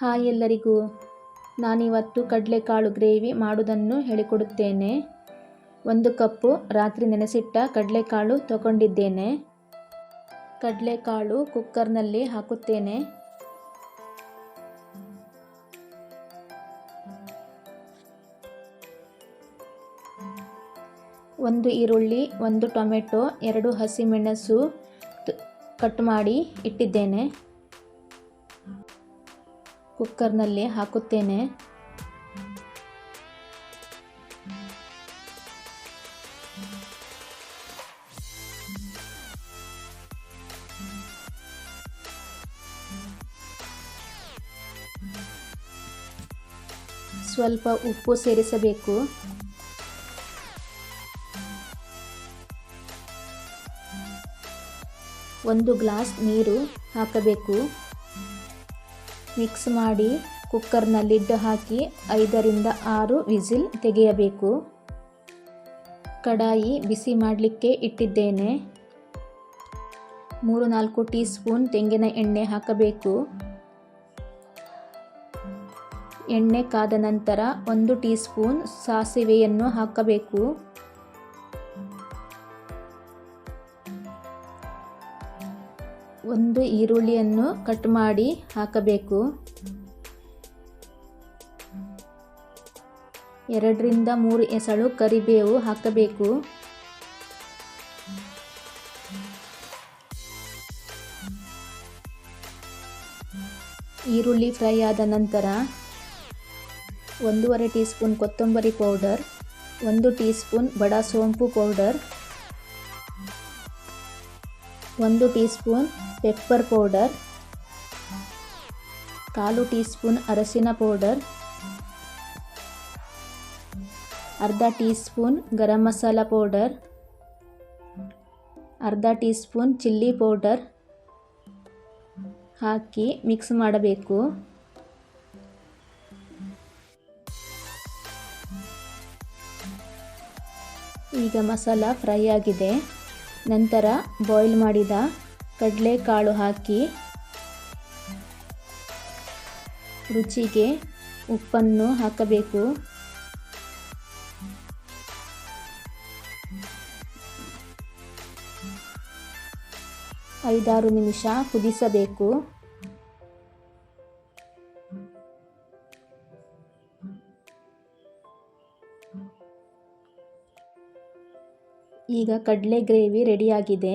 Hi ಎಲ್ಲರಿಗೂ ನಾನಿವತ್ತು ಕಡಲೆಕಾಳು ಗ್ರೇವಿ ಮಾಡುವುದನ್ನು ಹೇಳಿಕೊಡುತ್ತೇನೆ. ಒಂದು ಕಪ್ಪು ರಾತ್ರಿ ನೆನೆಸಿಟ್ಟ ಕಡಲೆಕಾಳು ತಗೊಂಡಿದ್ದೇನೆ. ಕಡಲೆಕಾಳು ಕುಕ್ಕರ್ನಲ್ಲಿ ಹಾಕುತ್ತೇನೆ. ಒಂದು ಈರುಳ್ಳಿ, ಒಂದು ಟೊಮೆಟೊ, ಎರಡು ಹಸಿಮೆಣಸು ಕಟ್ ಮಾಡಿ ಇಟ್ಟಿದ್ದೇನೆ. ಕುಕ್ಕರ್ನಲ್ಲಿ ಹಾಕುತ್ತೇನೆ. ಸ್ವಲ್ಪ ಉಪ್ಪು ಸೇರಿಸಬೇಕು. ಒಂದು ಗ್ಲಾಸ್ ನೀರು ಹಾಕಬೇಕು. ಮಿಕ್ಸ್ ಮಾಡಿ ಕುಕ್ಕರ್ನ ಲಿಡ್ ಹಾಕಿ ಐದರಿಂದ ಆರು ವಿಸಿಲ್ ತೆಗೆಯಬೇಕು. ಕಡಾಯಿ ಬಿಸಿ ಮಾಡಲಿಕ್ಕೆ ಇಟ್ಟಿದ್ದೇನೆ. ಮೂರು ನಾಲ್ಕು ಟೀ ಸ್ಪೂನ್ ತೆಂಗಿನ ಎಣ್ಣೆ ಹಾಕಬೇಕು. ಎಣ್ಣೆ ಕಾದ ನಂತರ ಒಂದು ಟೀ ಸ್ಪೂನ್ ಸಾಸಿವೆಯನ್ನು ಹಾಕಬೇಕು. ಒಂದು ಈರುಳ್ಳಿಯನ್ನು ಕಟ್ ಮಾಡಿ ಹಾಕಬೇಕು. ಎರಡರಿಂದ ಮೂರು ಎಸಳು ಕರಿಬೇವು ಹಾಕಬೇಕು. ಈರುಳ್ಳಿ ಫ್ರೈ ಆದ ನಂತರ ಒಂದೂವರೆ ಟೀ ಸ್ಪೂನ್ ಕೊತ್ತಂಬರಿ ಪೌಡರ್, ಒಂದು ಟೀ ಸ್ಪೂನ್ ಬಡ ಸೋಂಪು ಪೌಡರ್, ಒಂದು ಟೀ ಸ್ಪೂನ್ ಪೆಪ್ಪರ್ ಪೌಡರ್ ಕಾಲು ಟೀ ಸ್ಪೂನ್ ಅರಸಿನ ಪೌಡರ್ ಅರ್ಧ teaspoon garam masala powder ಅರ್ಧ ಟೀ ಸ್ಪೂನ್ ಚಿಲ್ಲಿ ಪೌಡರ್ ಹಾಕಿ ಮಿಕ್ಸ್ ಮಾಡಬೇಕು. ಈಗ ಮಸಾಲ ಫ್ರೈ ಆಗಿದೆ. ನಂತರ ಬಾಯ್ಲ್ ಮಾಡಿದ ಕಡಲೆಕಾಳು ಹಾಕಿ ರುಚಿಗೆ ಉಪ್ಪನ್ನು ಹಾಕಬೇಕು. ಐದಾರು ನಿಮಿಷ ಕುದಿಸಬೇಕು. ಈಗ ಕಡಲೆ ಗ್ರೇವಿ ರೆಡಿಯಾಗಿದೆ.